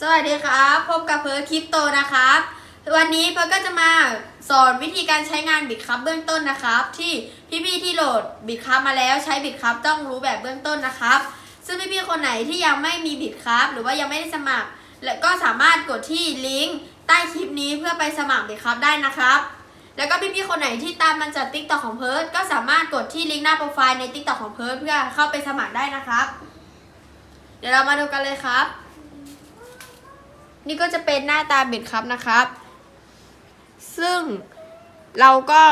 สวัสดีครับ พบกับเพิร์คริปโตนะครับ วันนี้เพิร์ก็จะมาสอนวิธีการใช้งานบิตคัพเบื้องต้นนะครับ ที่พี่ๆที่โหลดบิตคัพมาแล้วใช้บิตคัพต้องรู้แบบเบื้องต้นนะครับ ซึ่งพี่ๆคนไหนที่ยังไม่มีบิตคัพหรือว่ายังไม่ได้สมัคร และก็สามารถกดที่ลิงก์ใต้คลิปนี้เพื่อไปสมัครบิตคัพได้นะครับ แล้วก็พี่ๆคนไหนที่ตามมันจากติ๊กต็อกของเพิร์ดก็สามารถกดที่ลิงก์หน้าโปรไฟล์ในติ๊กต็อกของเพิร์ดเพื่อเข้าไปสมัครได้นะครับ เดี๋ยวเรามาดูกันเลยครับ นี่ก็จะเป็นหน้าตาเบ็ดครับนะครับ ซึ่งเราก็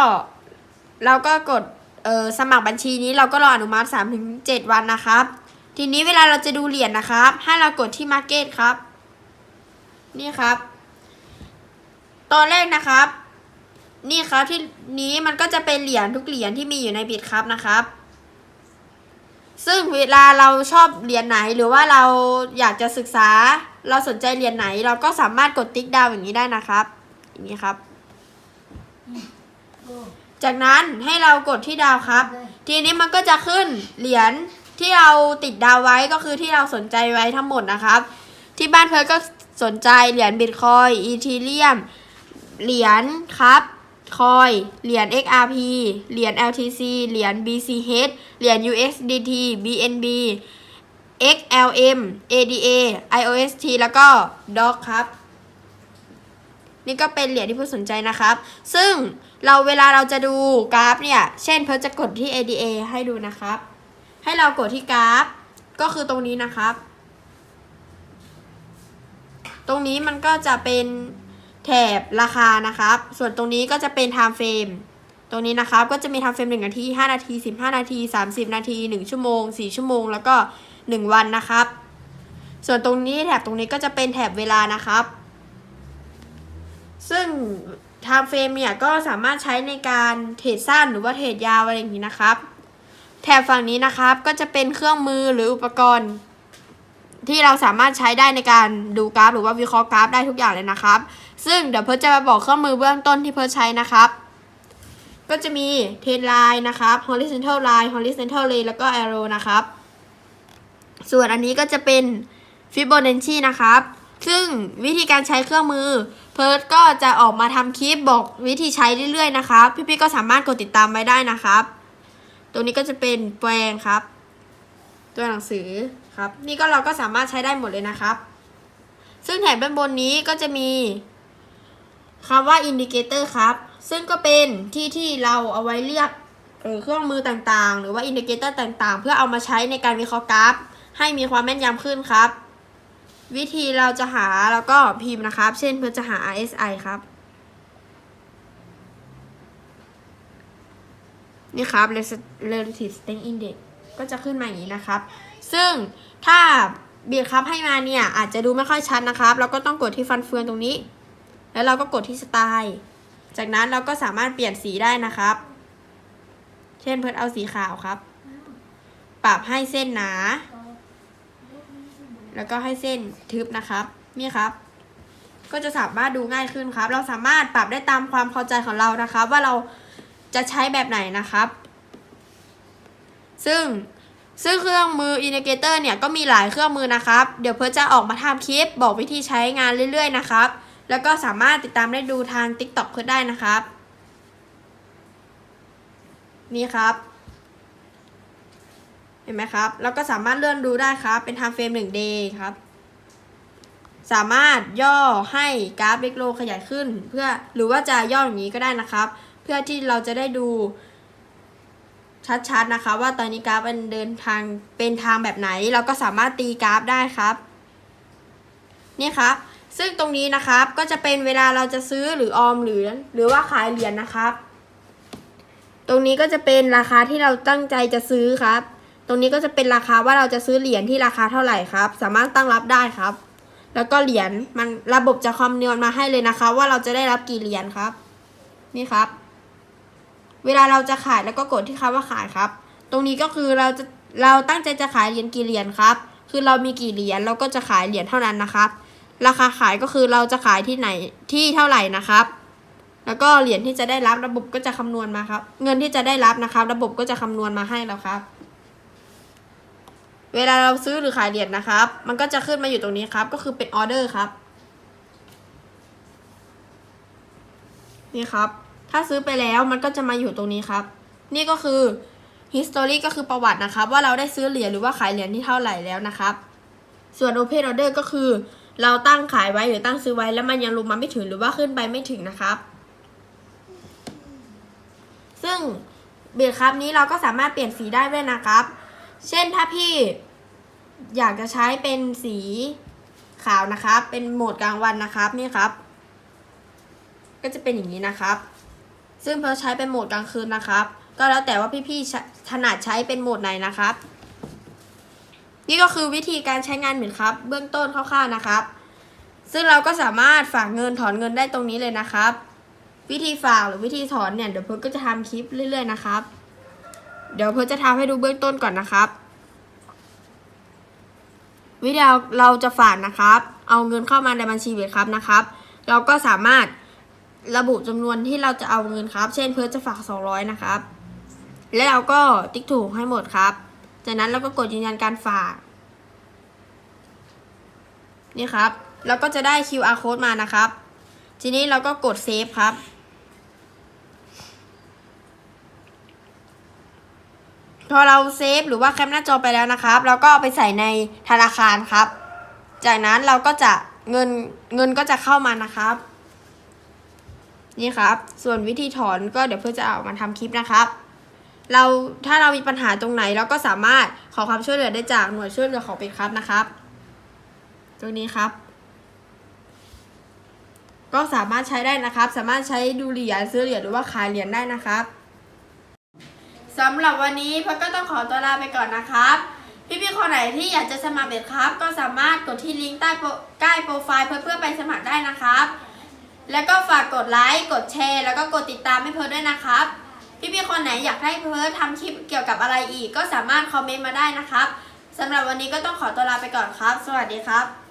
เราก็กดเออสมัครบัญชีนี้เราก็รออนุมัติ3ถึง7วันนะครับ ทีนี้เวลาเราจะดูเหรียญนะครับ ให้เรากดที่ Market ครับ นี่ครับ ตอนแรกนะครับ นี่ครับที่นี้มันก็จะเป็นเหรียญทุกเหรียญที่มีอยู่ในบิตครับนะครับ ซึ่งเวลาเราชอบเหรียญไหนหรือว่าเราอยากจะศึกษา เราสนใจเหรียญไหน เราก็สามารถกดติ๊กดาวอย่างนี้ได้นะครับ อย่างนี้ครับ จากนั้นให้เรากดที่ดาวครับ ทีนี้มันก็จะขึ้นเหรียญที่เราติดดาวไว้ก็คือที่เราสนใจไว้ทั้งหมดนะครับ ที่บ้านเพิร์ทก็สนใจเหรียญบิตคอยอีทีเรียม เหรียญครับคอย เหรียญ XRP เหรียญ LTC เหรียญ BCH เหรียญ USDT BNB XLM ADA IOST แล้วก็ DOC ครับ นี่ก็เป็นเหรียญที่ผู้สนใจนะครับ ซึ่งเราเวลาเราจะดูกราฟเนี่ย เช่นเพิร์จะกดที่ ADA ให้ดูนะครับ ให้เรากดที่กราฟ ก็คือตรงนี้นะครับ ตรงนี้มันก็จะเป็นแถบราคานะครับ ส่วนตรงนี้ก็จะเป็น time frame ตรงนี้นะครับก็จะมี time frame 1นาที 5 นาที 15 นาที 30 นาที 1 ชั่วโมง 4 ชั่วโมง แล้วก็ 1 วันนะครับ ส่วนตรงนี้แถบตรงนี้ก็จะเป็นแถบเวลานะครับ ซึ่ง time frame เนี่ยก็สามารถใช้ในการเทรดสั้นหรือว่าเทรดยาวอะไรอย่างนี้นะครับ แถบฝั่งนี้นะครับก็จะเป็นเครื่องมือหรืออุปกรณ์ ที่เราสามารถใช้ได้ในการดูกราฟ หรือว่าวิเคราะห์กราฟได้ทุกอย่างเลยนะครับ ซึ่งเดี๋ยวเพิร์จะมาบอกเครื่องมือเบื้องต้นที่เพิร์ใช้นะครับ ก็จะมีเทรนไลน์นะครับ horizontal line horizontal line แล้วก็ arrow นะครับ ส่วนอันนี้ก็จะเป็น Fibonacci นะครับ ซึ่งวิธีการใช้เครื่องมือ เพิร์ทก็จะออกมาทำคลิปบอกวิธีใช้เรื่อยๆนะครับ พี่ๆก็สามารถกดติดตามไว้ได้นะครับตรงนี้ก็จะเป็นแปลงครับ ตัวหนังสือครับ นี่ก็เราก็สามารถใช้ได้หมดเลยนะครับ ซึ่งแถบด้านบนนี้ก็จะมีคำว่า indicator ครับ ซึ่งก็เป็นที่ที่เราเอาไว้เรียกเออเครื่องมือต่างๆ หรือว่า indicator ต่างๆ เพื่อเอามาใช้ในการวิเคราะห์กราฟ ให้มีความแม่นยำขึ้นครับ วิธีเราจะหาแล้วก็พิมพ์นะครับ เช่นเพื่อจะหา RSI ครับ นี่ครับ relative strength index ก็จะขึ้นมาอย่างนี้นะครับ ซึ่งถ้าเบียดครับให้มาเนี่ย อาจจะดูไม่ค่อยชัดนะครับ เราก็ต้องกดที่ฟันเฟืองตรงนี้ แล้วเราก็กดที่สไตล์จากนั้นเราก็สามารถเปลี่ยนสีได้นะครับ เช่นเพิร์ดเอาสีขาวครับ ปรับให้เส้นหนา แล้วก็ให้เส้นทึบนะครับนี่ครับ ก็จะสามารถดูง่ายขึ้นครับ เราสามารถปรับได้ตามความพอใจของเรานะครับ ว่าเราจะใช้แบบไหนนะครับ ซึ่งซึ่งเครื่องมืออินดิเกเตอร์เนี่ยก็มีหลายเครื่องมือนะครับ เดี๋ยวเพิร์ทจะออกมาทำคลิป บอกวิธีใช้งานเรื่อย ๆ นะครับ แล้วก็สามารถติดตามได้ดูทาง TikTok เพิร์ทได้นะครับ นี่ครับ เห็นไหมครับ แล้วก็สามารถเลื่อนดูได้ครับ เป็น time frame 1 day ครับ สามารถย่อให้กราฟเล็กโลขยายขึ้น เพื่อหรือว่าจะย่ออย่างนี้ก็ได้นะครับ เพื่อที่เราจะได้ดูชัดๆนะคะ ว่าตอนนี้กราฟมันเดินทางเป็นทางแบบไหน เราก็สามารถตีกราฟได้ครับ นี่ครับซึ่งตรงนี้นะครับก็จะเป็นเวลาเราจะซื้อหรือออมหรือหรือว่าขายเหรียญนะครับ ตรงนี้ก็จะเป็นราคาที่เราตั้งใจจะซื้อครับ ตรงนี้ก็จะเป็นราคาว่าเราจะซื้อเหรียญที่ราคาเท่าไหร่ครับ สามารถตั้งรับได้ครับ แล้วก็เหรียญมันระบบจะคำนวณมาให้เลยนะคะ ว่าเราจะได้รับกี่เหรียญครับ นี่ครับ เวลาเราจะขายแล้วก็กดที่คำว่าขายครับ ตรงนี้ก็คือเราจะเราตั้งใจจะขายเหรียญกี่เหรียญครับ คือเรามีกี่เหรียญเราก็จะขายเหรียญเท่านั้นนะครับ ราคาขายก็คือเราจะขายที่ไหนที่เท่าไหร่นะครับแล้วก็เหรียญที่จะได้รับระบบก็จะคำนวณมาครับ เงินที่จะได้รับนะครับ ระบบก็จะคำนวณมาให้แล้วครับ เวลาเราซื้อหรือขายเหรียญนะครับ มันก็จะขึ้นมาอยู่ตรงนี้ครับ ก็คือเป็นออเดอร์ครับ นี่ครับ ถ้าซื้อไปแล้วมันก็จะมาอยู่ตรงนี้ครับ นี่ก็คือ history ก็คือประวัตินะครับ ว่าเราได้ซื้อเหรียญหรือว่าขายเหรียญที่เท่าไหร่แล้วนะครับ ส่วน open order ก็คือ เราตั้งขายไว้หรือตั้งซื้อไว้แล้วมันยังลงมาไม่ถึงหรือว่าขึ้นไปไม่ถึงนะครับ ซึ่งเบียดครับนี้เราก็สามารถเปลี่ยนสีได้ด้วยนะครับ เช่นถ้าพี่อยากจะใช้เป็นสีขาวนะครับ เป็นโหมดกลางวันนะครับนี่ครับ ก็จะเป็นอย่างนี้นะครับ ซึ่งเพอใช้เป็นโหมดกลางคืนนะครับ ก็แล้วแต่ว่าพี่ๆถนัดใช้เป็นโหมดไหนนะครับ นี่ก็คือวิธีการใช้งานเหมือนครับ เบื้องต้นคร่าวๆนะครับ ซึ่งเราก็สามารถฝากเงินถอนเงินได้ตรงนี้เลยนะครับ วิธีฝากหรือวิธีถอนเนี่ยเดี๋ยวเพิร์ลก็จะทำคลิปเรื่อย ๆ นะครับ เดี๋ยวเพิร์ลจะทำให้ดูเบื้องต้นก่อนนะครับ วิธีเราเราจะฝากนะครับ เอาเงินเข้ามาในบัญชีเบียดครับนะครับ เราก็สามารถระบุจำนวนที่เราจะเอาเงินครับ เช่นเพิร์ลจะฝาก 200 นะครับ แล้วเราก็ติ๊กถูกให้หมดครับ จากนั้นเราก็กดยืนยันการฝาก นี่ครับแล้วก็จะได้ QR code มานะครับ ทีนี้เราก็กดเซฟครับ พอเราเซฟหรือว่าแคปหน้าจอไปแล้วนะครับ เราก็เอาไปใส่ในธนาคารครับ จากนั้นเราก็จะเงินเงินก็จะเข้ามานะครับ นี่ครับ ส่วนวิธีถอนก็เดี๋ยวเพื่อจะเอามาทำคลิปนะครับ เราถ้าเรามีปัญหาตรงไหนเราก็สามารถขอความช่วยเหลือได้จากหน่วยช่วยเหลือของเป็ดครับนะครับ ตรงนี้ครับ ก็สามารถใช้ได้นะครับ สามารถใช้ดูเหรียญซื้อเหรียญหรือว่าขายเหรียญได้นะครับ สำหรับวันนี้พักก็ต้องขอตัวลาไปก่อนนะครับ พี่ๆคนไหนที่อยากจะสมัครเบ็ดครับ ก็สามารถกดที่ลิงก์ใต้โปรใกล้โปรไฟล์เพื่อเพื่อไปสมัครได้นะครับ แล้วก็ฝากกดไลค์กดแชร์ แล้วก็กดติดตามให้เพิร์ดด้วยนะครับ พี่ๆคนไหนอยากให้เพิร์ดทำคลิปเกี่ยวกับอะไรอีก ก็สามารถคอมเมนต์มาได้นะครับสำหรับวันนี้ก็ต้องขอตัวลาไปก่อนครับ สวัสดีครับ